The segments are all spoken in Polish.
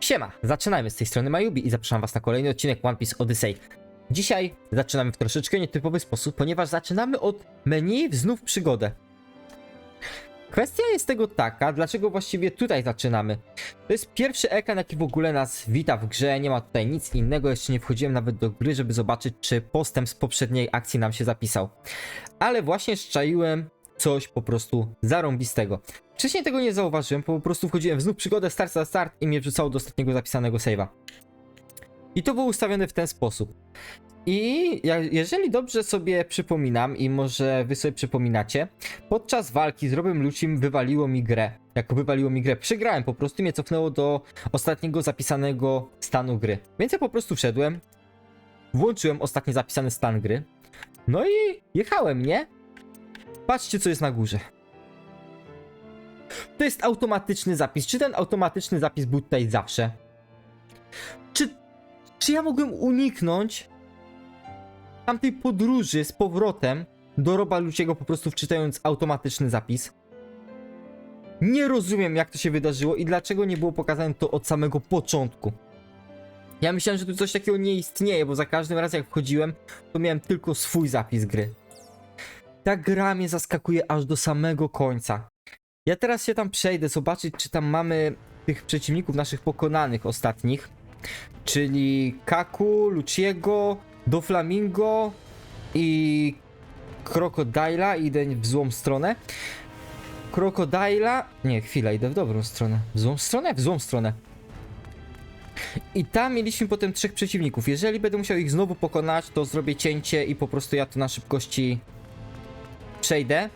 Siema, zaczynamy z tej strony Mayubi i zapraszam was na kolejny odcinek One Piece Odyssey. Dzisiaj zaczynamy w troszeczkę nietypowy sposób, ponieważ zaczynamy od menu w znów przygodę. Kwestia jest tego taka, dlaczego właściwie tutaj zaczynamy. To jest pierwszy ekran, jaki w ogóle nas wita w grze, nie ma tutaj nic innego, jeszcze nie wchodziłem nawet do gry, żeby zobaczyć, czy postęp z poprzedniej akcji nam się zapisał. Ale właśnie szczaiłem coś po prostu zarąbistego. Wcześniej tego nie zauważyłem, po prostu wchodziłem w znów przygodę, start za start i mnie wrzucało do ostatniego zapisanego save'a. I to było ustawione w ten sposób. I jeżeli dobrze sobie przypominam, i może wy sobie przypominacie, podczas walki z Robem Lucim wywaliło mi grę. Jak wywaliło mi grę, przegrałem po prostu mnie cofnęło do ostatniego zapisanego stanu gry. Więc ja po prostu wszedłem, włączyłem ostatni zapisany stan gry, no i jechałem, nie? Patrzcie, co jest na górze. To jest automatyczny zapis. Czy ten automatyczny zapis był tutaj zawsze? Czy, czy ja mogłem uniknąć tamtej podróży z powrotem do Roba Luciego po prostu wczytając automatyczny zapis? Nie rozumiem, jak to się wydarzyło i dlaczego nie było pokazane to od samego początku. Ja myślałem, że tu coś takiego nie istnieje, bo za każdym razem jak wchodziłem, to miałem tylko swój zapis gry. Ta gra mnie zaskakuje aż do samego końca. Ja teraz się tam przejdę, zobaczyć, czy tam mamy tych przeciwników naszych pokonanych ostatnich. Czyli Kaku, Luciego, Doflamingo i Krokodyla. Idę w złą stronę. Krokodyla. Nie, chwila, idę w dobrą stronę. W złą stronę? W złą stronę. I tam mieliśmy potem trzech przeciwników. Jeżeli będę musiał ich znowu pokonać, to zrobię cięcie i po prostu ja to na szybkości przejdę.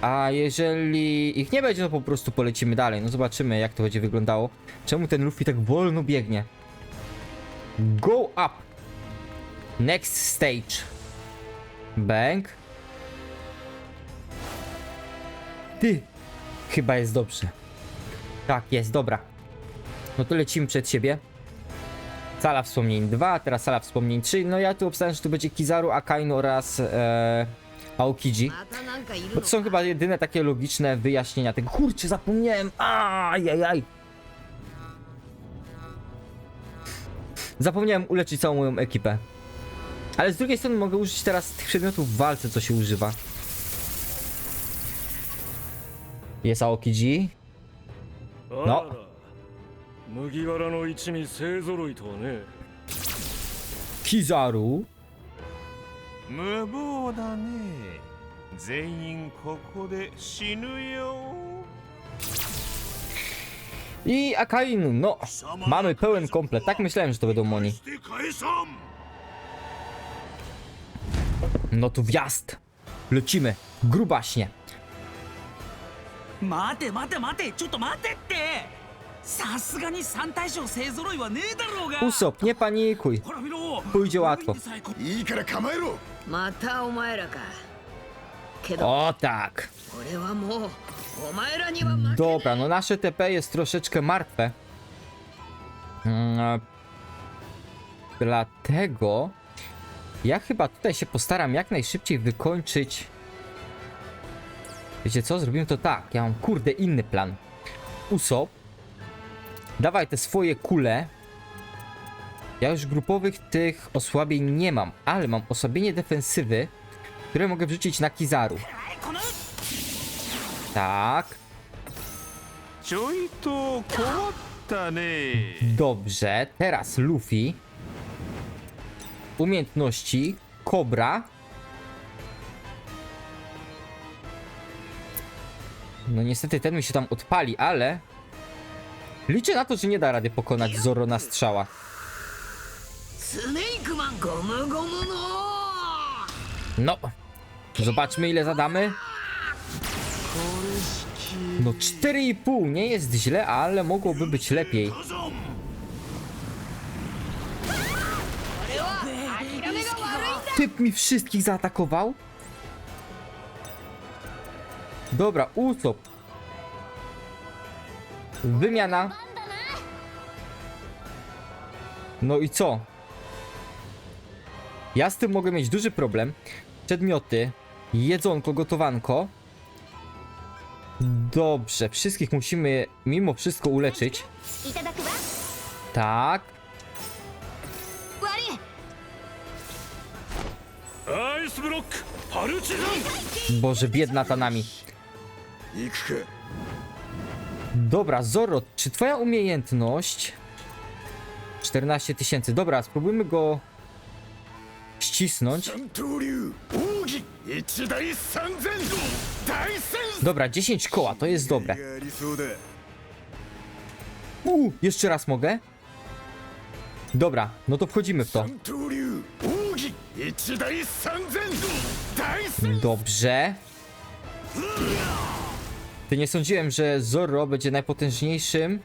A jeżeli ich nie będzie, to po prostu polecimy dalej. No zobaczymy, jak to będzie wyglądało. Czemu ten Luffy tak wolno biegnie? Go up! Next stage. Bang. Ty! Chyba jest dobrze. Tak, jest, dobra. No to lecimy przed siebie. Sala wspomnień 2, teraz sala wspomnień 3. No ja tu obstawiam, że tu będzie Kizaru, Akainu oraz e, Aokiji. To są chyba jedyne takie logiczne wyjaśnienia tego. Kurczę, zapomniałem! Ajajaj! Zapomniałem uleczyć całą moją ekipę. Ale z drugiej strony mogę użyć teraz tych przedmiotów w walce, co się używa. Jest Aokiji. No. Kizaru. 無謀だね全員ここで死ぬよ I Akainu. No, mamy pełen komplet. Tak myślałem, że to będą Moni. して返さん No tu wjazd. Lecimy. Grubaśnie. 待て待て待てちょっと待てって Usop, nie panikuj. Pójdzie łatwo. O tak. Dobra, no nasze TP jest troszeczkę martwe. Mm, dlatego ja chyba tutaj się postaram jak najszybciej wykończyć. Wiecie co? Zrobimy to tak. Ja mam kurde inny plan. Usop Dawaj te swoje kule. Ja już grupowych tych osłabień nie mam, ale mam osłabienie defensywy, które mogę wrzucić na Kizaru. Tak. Dobrze, teraz Luffy. Umiejętności Kobra. No niestety ten mi się tam odpali, ale Liczę na to, że nie da rady pokonać Zoro na strzałach. No. Zobaczmy ile zadamy. No 4,5 nie jest źle, ale mogłoby być lepiej. Typ mi wszystkich zaatakował? Dobra, Usopp Wymiana. No i co? Ja z tym mogę mieć duży problem. Przedmioty, jedzonko, gotowanko. Dobrze, wszystkich musimy mimo wszystko uleczyć. Tak. Boże, biedna ta nami. Dobra, Zoro, czy twoja umiejętność... 14 tysięcy. Dobra, spróbujmy go ścisnąć. Dobra, 10 koła, to jest dobre. Uuu, jeszcze raz mogę? Dobra, no to wchodzimy w to. Dobrze. Ty nie sądziłem, że Zorro będzie najpotężniejszym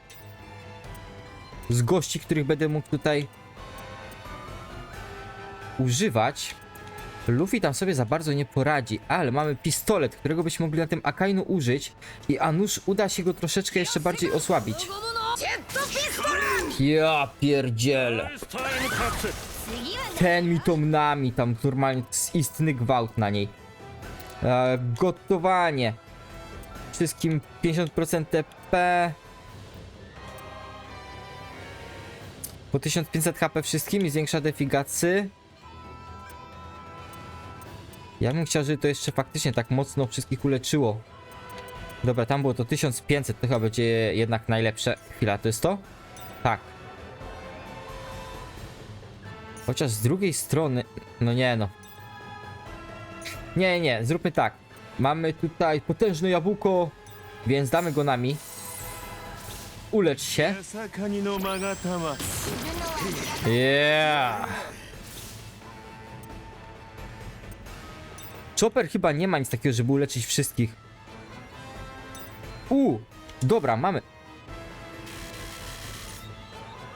z gości, których będę mógł tutaj używać. Luffy tam sobie za bardzo nie poradzi, ale mamy pistolet, którego byśmy mogli na tym Akainu użyć i Anusz uda się go troszeczkę jeszcze bardziej osłabić. Ja pierdziel. Ten mi tą nami tam normalnie jest istny gwałt na niej. E, gotowanie. Wszystkim 50% TP. Po 1500 HP wszystkim i zwiększa defigacy. Ja bym chciał, żeby to jeszcze faktycznie tak mocno wszystkich uleczyło. Dobra, tam było to 1500, to chyba będzie jednak najlepsze. Chwila, to jest to? Tak. Chociaż z drugiej strony, no nie no. Nie, nie, zróbmy tak. Mamy tutaj potężne jabłko, więc damy go nami. Ulecz się. Yeah! Chopper chyba nie ma nic takiego, żeby uleczyć wszystkich. U, dobra, mamy.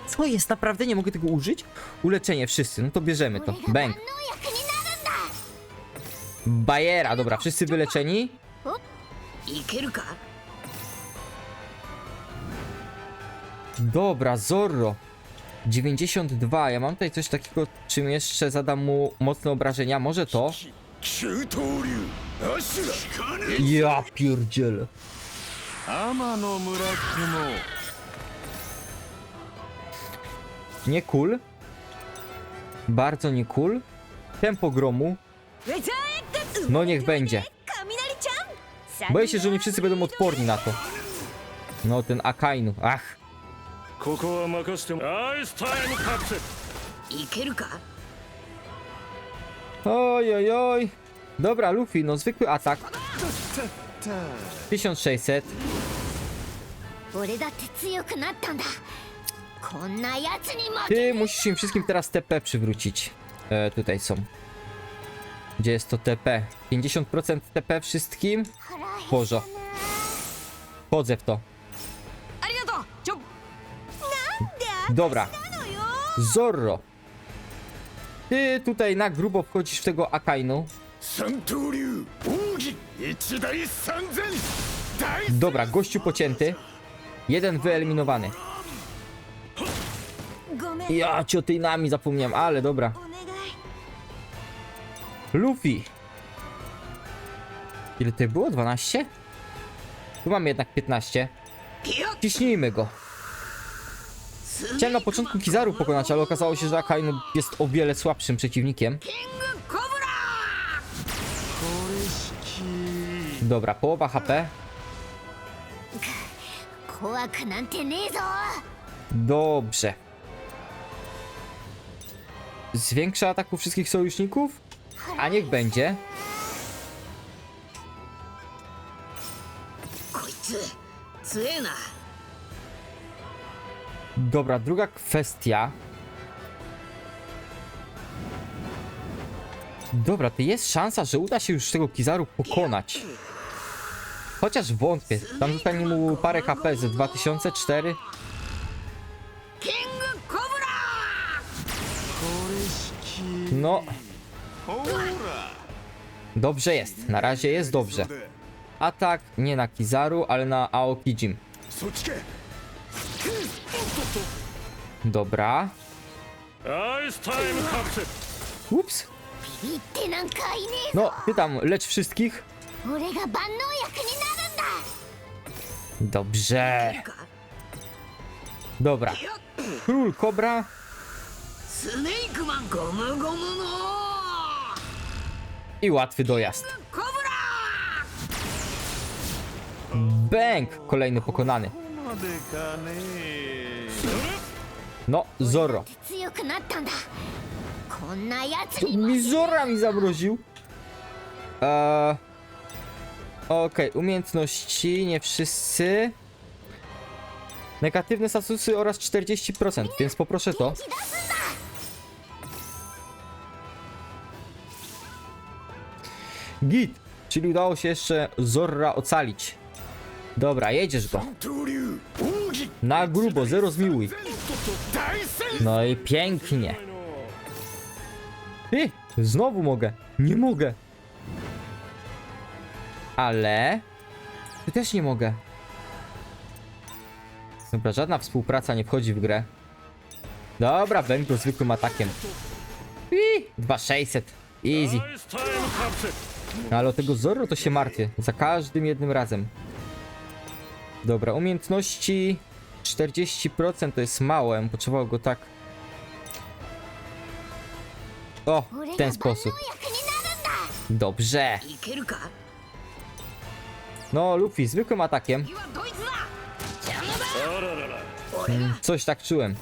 Co jest? Naprawdę nie mogę tego użyć? Uleczenie wszyscy, no to bierzemy to. Bęk. Bajera, dobra, wszyscy wyleczeni? Dobra, Zorro. 92, ja mam tutaj coś takiego, czym jeszcze zadam mu mocne obrażenia, może to? Ja pierdzielę. Nie cool. Bardzo nie cool. Tempo gromu. No niech będzie. Boję się, że oni wszyscy będą odporni na to. No ten Akainu, ach. Oj, oj, oj. Dobra, Luffy, no zwykły atak. 1600. Ty musisz im wszystkim teraz TP przywrócić. E, tutaj są. Gdzie jest to TP? 50% TP wszystkim? Boże. Chodzę w to. Dobra. Zorro. Ty tutaj na grubo wchodzisz w tego Akainu. Dobra, gościu pocięty. Jeden wyeliminowany. Ja cię o tej nami zapomniałem, ale dobra. Luffy. Ile tutaj było? 12? Tu mamy jednak 15. Ciśnijmy go. Chciałem na początku Kizaru pokonać, ale okazało się, że Akainu jest o wiele słabszym przeciwnikiem. Dobra, połowa HP. Dobrze. Zwiększa ataku wszystkich sojuszników? A niech będzie. Dobra, druga kwestia. Dobra, to jest szansa, że uda się już tego Kizaru pokonać. Chociaż wątpię. Tam zostanie mu parę HP ze 2004. No. Dobrze jest, na razie jest dobrze. Atak nie na Kizaru, ale na Aoki Jim. Dobra. Ups. No, ty tam, lecz wszystkich. Dobrze. Dobra. Król Kobra. I łatwy dojazd. Bęk! Kolejny pokonany. No, Zoro. To mi Zorra mi zabroził. Eee... Okej, okay, umiejętności, nie wszyscy. Negatywne statusy oraz 40%, więc poproszę to. Git, czyli udało się jeszcze Zorra ocalić. Dobra, jedziesz go. Na grubo, zero zmiłuj. No i pięknie. Ty, znowu mogę. Nie mogę. Ale... Ty też nie mogę. Dobra, żadna współpraca nie wchodzi w grę. Dobra, będę zwykłym atakiem. I 2600. Easy. No, ale o tego Zorro to się martwię. Za każdym jednym razem. Dobra, umiejętności 40% to jest mało, ja potrzebował go tak. O, w ten sposób. Dobrze. No, Luffy, zwykłym atakiem. Hmm, coś tak czułem.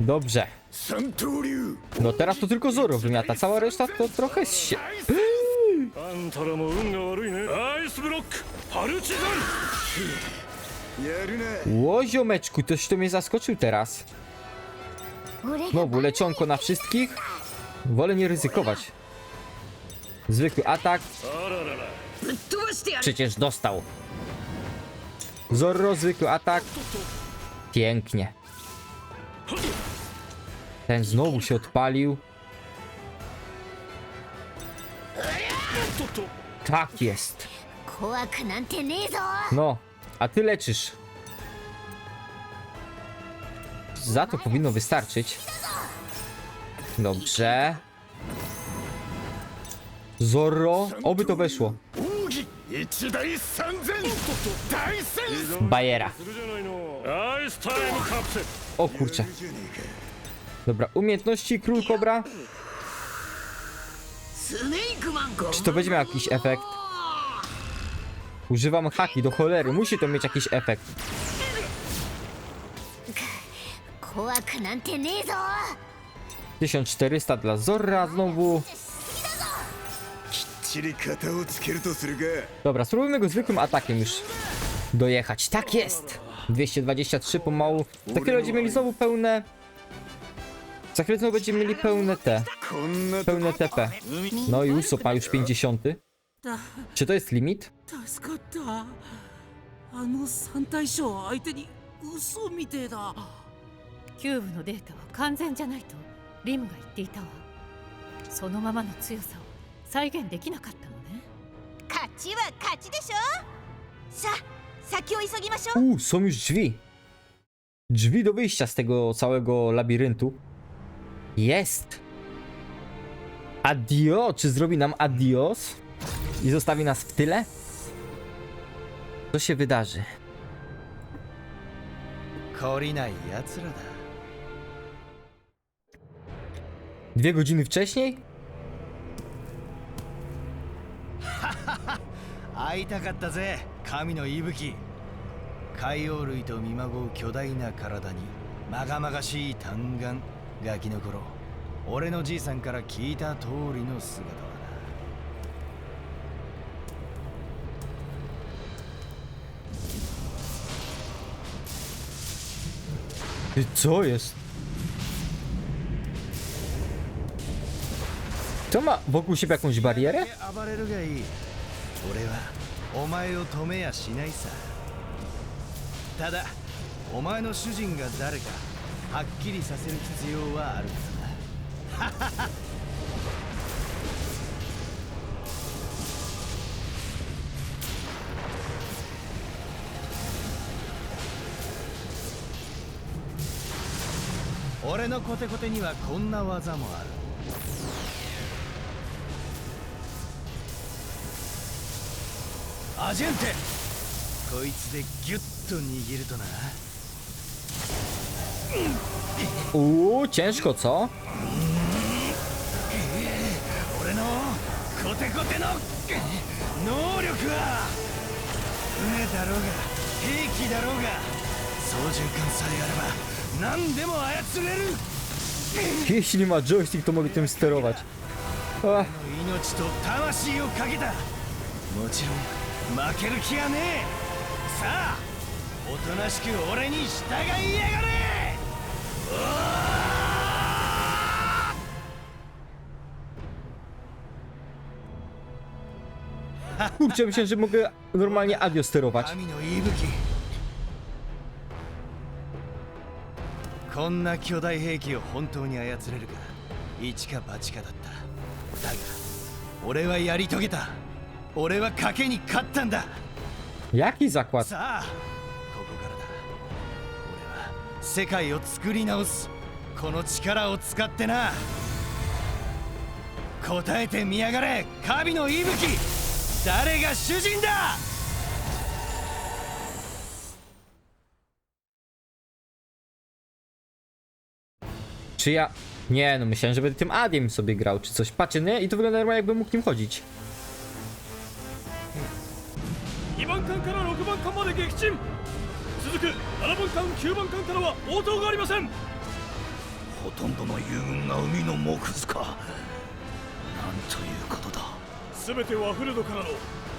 Dobrze. No teraz to tylko Zoro wymiata, cała reszta to trochę się... Łoziomeczku, ktoś to mnie zaskoczył teraz. Znowu leczonko na wszystkich. Wolę nie ryzykować. Zwykły atak. Przecież dostał. Zorro, zwykły atak. Pięknie. Ten znowu się odpalił. Tak jest. No, a ty leczysz. Za to powinno wystarczyć. Dobrze. Zorro, oby to weszło. Bajera. O kurczę. Dobra, umiejętności król kobra. Czy to będzie miał jakiś efekt? Używam haki, do cholery, musi to mieć jakiś efekt. 1400 dla Zorra znowu. Dobra, spróbujmy go zwykłym atakiem już dojechać. Tak jest! 223 pomału. Za chwilę będziemy mieli znowu pełne... Za chwilę znowu będziemy mieli pełne te, こんな pełne TP. No i Usopp ma już 50. Czy to jest limit? 助かったあの三大将相手に嘘みてえだキューブのデータは完全じゃないとリムが言っていたわそのままの強さを再現できなかったのね勝ちは勝ちでしょさあ 先を急ぎましょう Uuu, są już drzwi. Drzwi do wyjścia z tego całego labiryntu. Jest! Adio! Czy zrobi nam adios? I zostawi nas w tyle? Co się wydarzy? 懲りない奴らだ Dwie godziny wcześniej? 会いたかったぜ 神の息吹海洋類と見まごう巨大な体にまがまがしい単眼ガキの頃俺のじいさんから聞いた通りの姿は Ty, co jest? To ma wokół siebie jakąś barierę? 俺はお前を止めやしないさ。ただお前の主人が誰かはっきりさせる必要はあるからな。俺のコテコテにはこんな技もある。アジェンテ。こいつでギュッと握るとな。おお、チェンシコツ俺のコテコテの能力は。船だろうが兵器だろうが操縦艦さえあれば何でも操れる。必死にまあ上質に友達を捨てろが。ち命と魂をかけた。もちろん負ける気はねえさあおとなしく俺に従いやがれ Kurczę, myślę, że mogę normalnie Adio sterować. こんな巨大兵器を本当に操れるか一か八かだっただが俺はやり遂げた俺は賭けに勝ったんだ Jaki zakład? さあここからだ俺は世界を作り直すこの力を使ってな答えてみやがれ神の息吹誰が主人だ Czy ja... Nie, no myślałem, że będę tym Adiem sobie grał, czy coś. Patrzcie, nie? I to wygląda normalnie, jakbym mógł nim chodzić. 撃沈。続く7番艦9番艦からは応答がありません。ほとんどの友軍が海の木図か。なんということだ。全てはフルドからの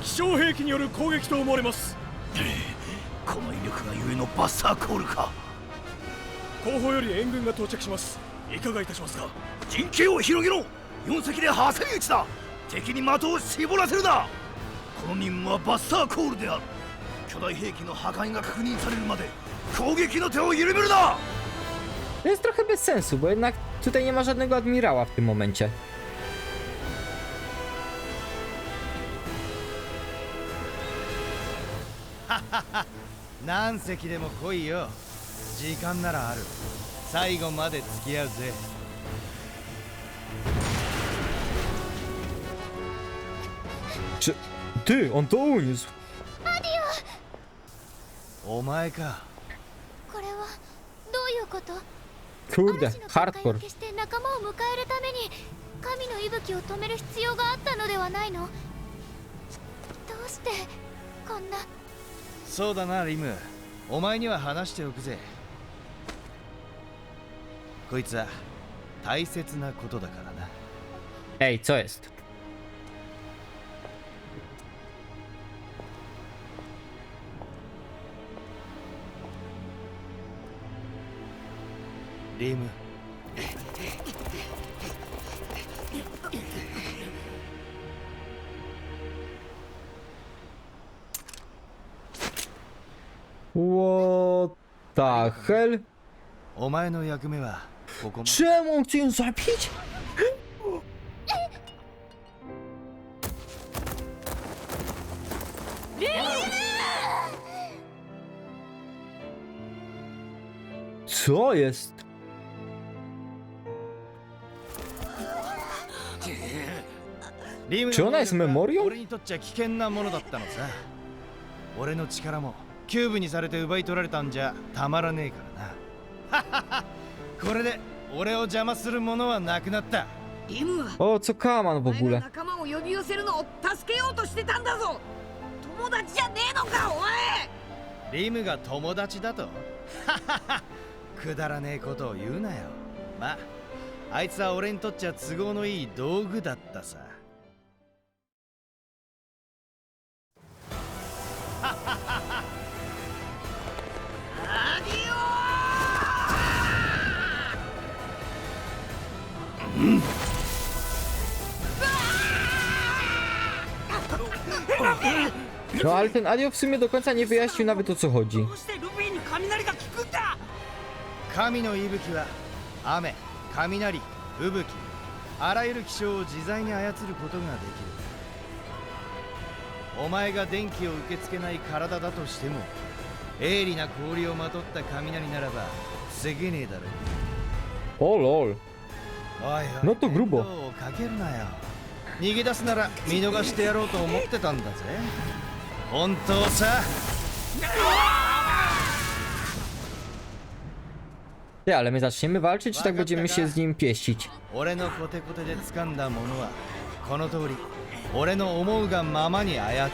気象兵器による攻撃と思われます。この威力がゆえのバスターコールか。後方より援軍が到着します。いかがいたしますか？陣形を広げろ。4隻で挟み撃ちだ。敵に的を絞らせるな。この任務はバスターコールである巨大兵器の破壊が確認されるまで攻撃の手を緩めるな To jest trochę bez sensu, bo jednak tutaj nie ma żadnego admirała w tym momencie. 何隻でも来いよ時間ならある最後まで付き合うぜ Czy... Ty, on to uniósł. お前か。これはどういうこと？嵐の戦いを.消して仲間を迎えるために神の息吹を止める必要があったのではないの？どうしてこんな？そうだなリム。お前には話しておくぜ。こいつは大切なことだからな。Ej, co jest? リム What the hell? お前の役目はここまで Czemu on chce ją zabić? Co jest? リムのちょナイスメモリオ俺にとっちゃ危険なものだったのさ。俺の力もキューブにされて奪い取られたんじゃたまらねえからな。これで俺を邪魔するものはなくなった。リムはお前が。ogóle? 仲間を呼び寄せるのを助けようとしてたんだぞ。友達じゃねえのかおいリムが友達だと？くだらねえことを言うなよ。まああいつは俺にとっちゃ都合のいい道具だったさ No ale ten Adio w sumie do końca nie wyjaśnił nawet o co chodzi. どうしてルフィに雷が効くんだ神の息吹は雨雷吹雪あらゆる気象を自在に操ることができるお前が電気を受け付けない体だとしても鋭利な氷をまとった雷ならば防げねえだろう.おいおい No to grubo. 面倒をかけるなよ逃げ出すなら見逃してやろうと思ってたんだぜ本当さ Ty, ale my zaczniemy walczyć, czy tak będziemy się z nim pieścić? 俺の思うがままに操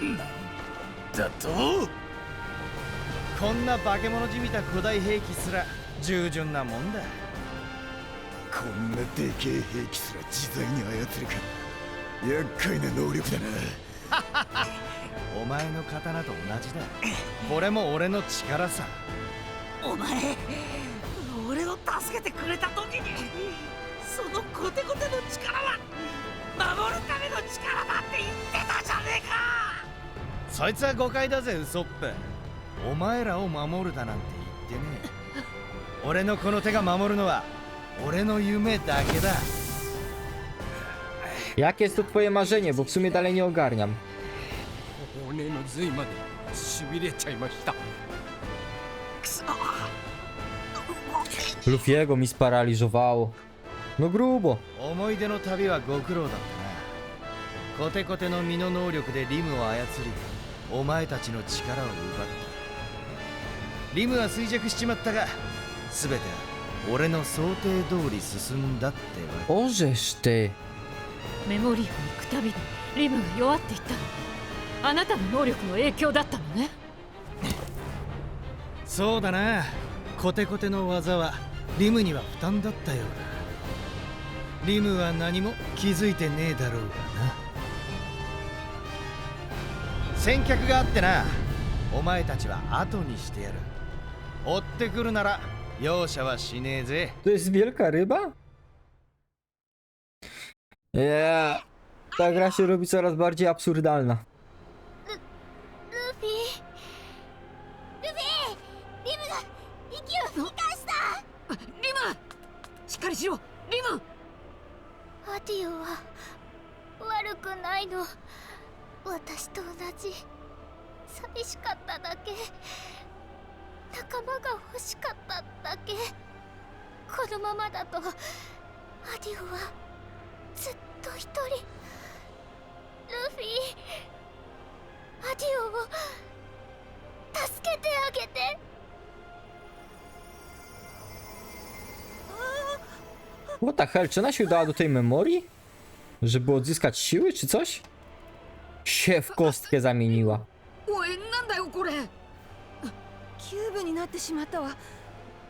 れる。だと？こんな化け物じみた古代兵器すら従順なもんだ。こんなでけえ兵器すら自在に操るか。厄介な能力だな。お前の刀と同じだ。これも俺の力さ。お前俺を助けてくれた時にそのコテコテの力は守るための力だって言ってたじゃねえか。そいつは誤解だぜウソップ。お前らを守るだなんて言ってねえ。俺のこの手が守るのは俺の夢だけだ。Jakie jest to twoje marzenie, bo w sumie dalej nie ogarniam. 骨の髄までしびれちゃいました。Lufiego mi sparaliżowało. No grubo. 思い出の旅はご苦労だったな。コテコテの身の能力でリムを操りお前たちの力を奪った。リムは衰弱しちまったが全ては俺の想定通り進んだってわ Orzesz ty. メモリアに行くたびにリムが弱っていった。のあなたの能力の影響だったのね。そうだな。コテコテの技はリムには負担だったようだリムは何も気づいてねえだろうがな先客があってなお前たちは後にしてやる追ってくるなら容赦はしねえぜ To jest wielka ryba? Yeah. Ta gra się robi coraz bardziej absurdalna. ルフィルフィリムが息を吹き返したリムしっかりしろリムアディオは悪くないの。私と同じ。寂しかっただけ。仲間が欲しかっただけ。このままだとアディオはずっと一人。ルフィアディオを助けてあげて。What the hell, czy ona się udała do tej memorii? Żeby odzyskać siły, czy coś? Się w kostkę zamieniła. おいなんだよこれキューブになってしまったわ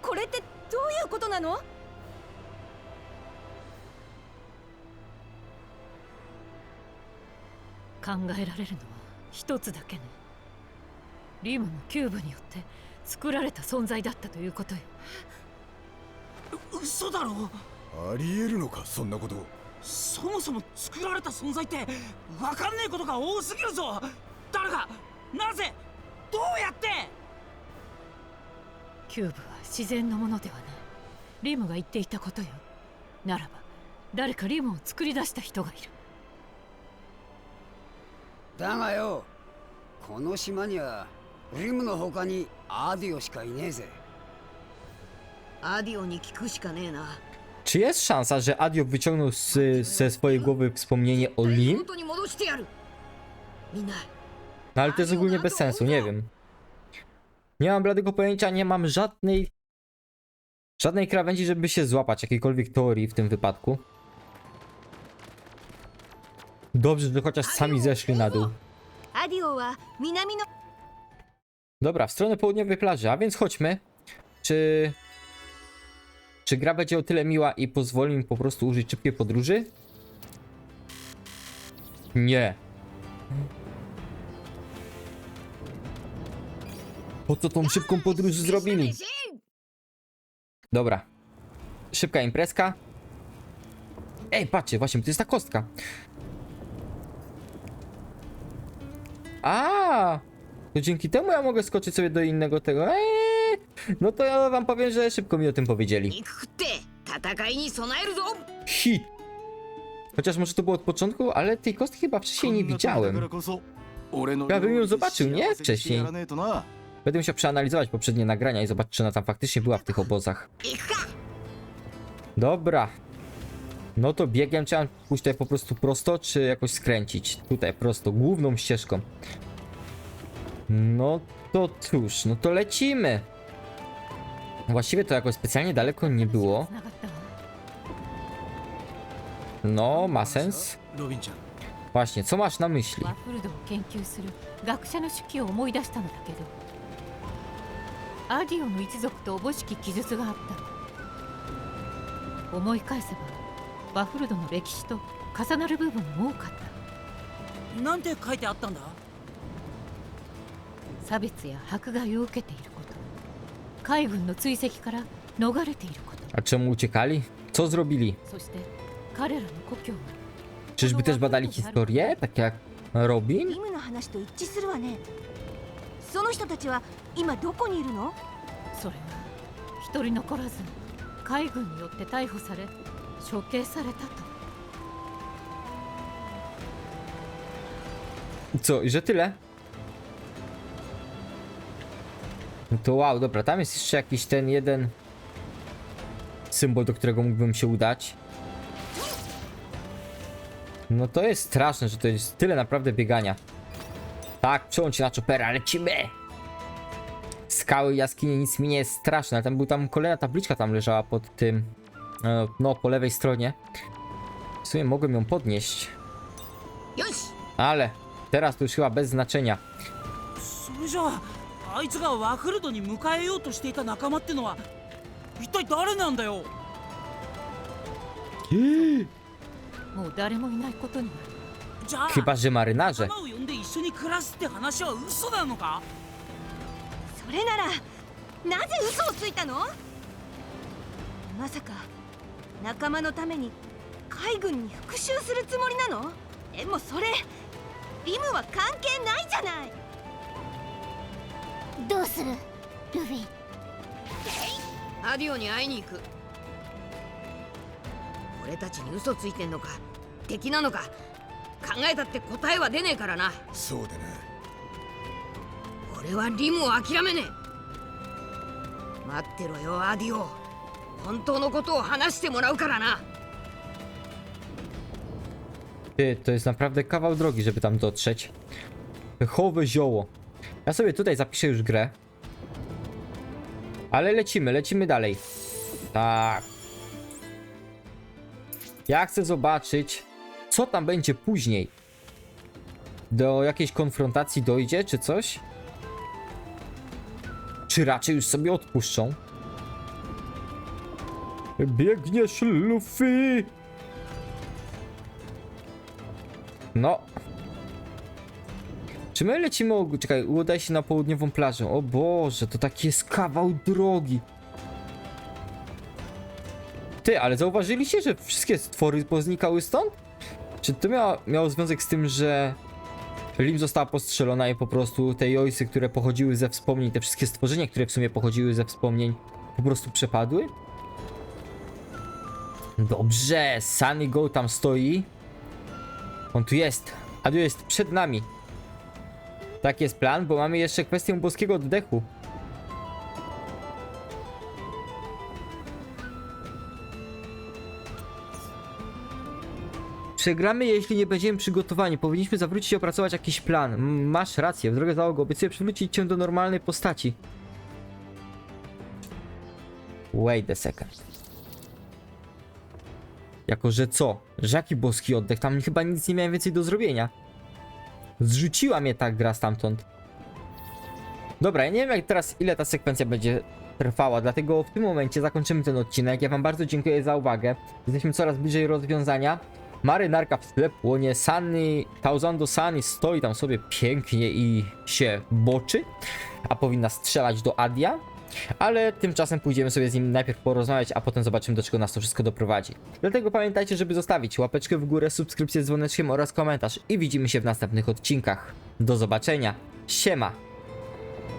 これってどういうことなの考えられるのは一つだけねリムもキューブによって作られた存在だったということよ嘘だろありえるのかそんなこと。そもそも作られた存在って分かんねえことが多すぎるぞ。誰がなぜどうやって？キューブは自然のものではない。リムが言っていたことよ。ならば誰かリムを作り出した人がいる。だがよこの島にはリムの他にアディオしかいねえぜ。アディオに聞くしかねえな Czy jest szansa, że Adio wyciągnął z, ze swojej głowy wspomnienie o Lim? No ale to jest ogólnie bez sensu, nie wiem. Nie mam bladego pojęcia, nie mam żadnej... Żadnej krawędzi, żeby się złapać jakiejkolwiek teorii w tym wypadku. Dobrze, że chociaż sami zeszli na dół. Dobra, w stronę południowej plaży, a więc chodźmy. Czy czy gra będzie o tyle miła i pozwoli mi po prostu użyć szybkiej podróży? Nie. Po co tą szybką podróż zrobili? Dobra. Szybka imprezka. Ej, patrzcie, właśnie, to jest ta kostka. A, to dzięki temu ja mogę skoczyć sobie do innego tego. Eee, no to ja wam powiem, że szybko mi o tym powiedzieli. 肉食って戦いに備えるぞ Hit. Chociaż może to było od początku, ale tej kostki chyba wcześniej nie widziałem. Ja bym ją zobaczył, nie? Wcześniej. Będę musiał przeanalizować poprzednie nagrania i zobaczyć, czy ona tam faktycznie była w tych obozach. 行くか Dobra. No to biegiem trzeba pójść tutaj po prostu prosto, czy jakoś skręcić? Tutaj prosto, główną ścieżką. No to cóż, no to lecimy. Właściwie to jakoś specjalnie daleko nie było. No, ma sens. Właśnie, co masz na myśli? ワッフルドを研究する学者の手記を思い出したのだけどアディオの一族とおぼしき記述があった思い返せばワッフルドの歴史と重なる部分も多かったなんて書いてあったんだ差別や迫害を受けている海軍の追跡から逃れていること A czemu uciekali? Co zrobili? Czyżby też badali historię? Tak jak Robin? その人たちは今どこにいるの？それは一人残らず海軍によって逮捕され処刑されたと Co, i że tyle? No to wow, dobra, tam jest jeszcze jakiś ten jeden symbol, do którego mógłbym się udać. No to jest straszne, że to jest tyle naprawdę biegania. Tak, przełącz się na chopera, lecimy! Skały, jaskinie, nic mi nie jest straszne, ale tam był tam kolejna tabliczka tam leżała pod tym, e, no po lewej stronie. W sumie mogłem ją podnieść, ale teraz to już chyba bez znaczenia. ああいつがワフルドに迎えようとしていた仲間ってのは一体誰なんだよ？もう誰もいないことになるじゃあ Chyba, że marynarze. 仲間を呼んで一緒に暮らすって話は嘘なのか？それならなぜ嘘をついたの？まさか仲間のために海軍に復讐するつもりなの？でもそれリムは関係ないじゃないどうする？ルフィ。アディオに会いに行く。俺たちに嘘ついてんのか？敵なのか？考えたって答えは出ねえからな。そうだな。俺はリムを諦めねえ。待ってろよアディオ。本当のことを話してもらうからな。Ty, to jest naprawdę kawał drogi, żeby tam dotrzeć. Pechowe zioło. Ja sobie tutaj zapiszę już grę. Ale lecimy, lecimy dalej. Tak. Ja chcę zobaczyć, co tam będzie później. Do jakiejś konfrontacji dojdzie, czy coś? Czy raczej już sobie odpuszczą? Biegniesz, Luffy! No. Czy my lecimy, o- czekaj, udaj się na południową plażę. O Boże, to taki jest kawał drogi. Ty, ale zauważyliście, że wszystkie stwory poznikały stąd? Czy to miało, miało związek z tym, że Lim została postrzelona i po prostu te jojsy, które pochodziły ze wspomnień, te wszystkie stworzenia, które w sumie pochodziły ze wspomnień, po prostu przepadły? Dobrze, Sunny Go tam stoi. On tu jest. A tu jest przed nami. Tak jest plan, bo mamy jeszcze kwestię boskiego oddechu. Przegramy, jeśli nie będziemy przygotowani. Powinniśmy zawrócić i opracować jakiś plan. Masz rację, w drogę załogo. Obiecuję przywrócić cię do normalnej postaci. Wait a second. Jako, że co? Że jaki boski oddech? Tam chyba nic nie miałem więcej do zrobienia. Zrzuciła mnie ta gra stamtąd. Dobra, ja nie wiem jak teraz, ile ta sekwencja będzie trwała, dlatego w tym momencie zakończymy ten odcinek. Ja wam bardzo dziękuję za uwagę. Jesteśmy coraz bliżej rozwiązania. Marynarka w tle płonie, Sunny, Tauzando Sunny stoi tam sobie pięknie i się boczy, a powinna strzelać do Adia. Ale tymczasem pójdziemy sobie z nim najpierw porozmawiać, a potem zobaczymy do czego nas to wszystko doprowadzi. Dlatego pamiętajcie, żeby zostawić łapeczkę w górę, subskrypcję z dzwoneczkiem oraz komentarz i widzimy się w następnych odcinkach. Do zobaczenia. Siema!